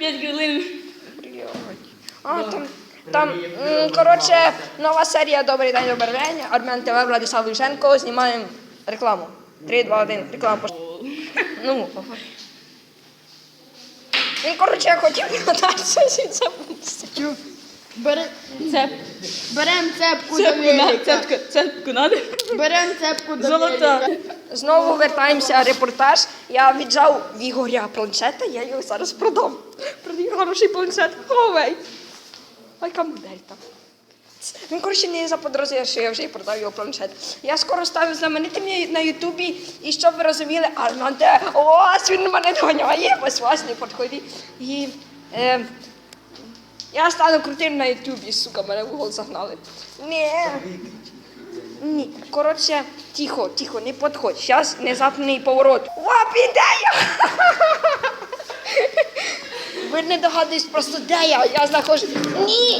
5 хвилин. А, там, там, м, коротше, нова серія Добрий день, добрий день. Армен ТВ, Владислав Лишенко, Знімаємо рекламу. 3, 2, 1, реклама. пошла. Ну. Він, коротше, хотів далі щось і забувся. Бери, Цеп. берем цепку до Цепку на, велика. цепку, цепку надо. Берем цепку до Золота. Знову вертаємося репортаж. Я віджав в Ігоря планшета, я його зараз продам. Продаю хороший планшет. Ховей. А яка модель? Він, коротше, не заподозрив, що я вже й продав його планшет. Я скоро ставлю знаменитим на Ютубі, і щоб ви розуміли, Арманде, ось він мене доганяє, ось вас не підходить. І е, я стану крутим на Ютубі, сука, мене в угол загнали. Ні. Ні, коротше, тихо, тихо, не підходь. Зараз внезапний поворот. О, ідея! Ви не догадуєтесь просто де я. Я знаходжу. Ні!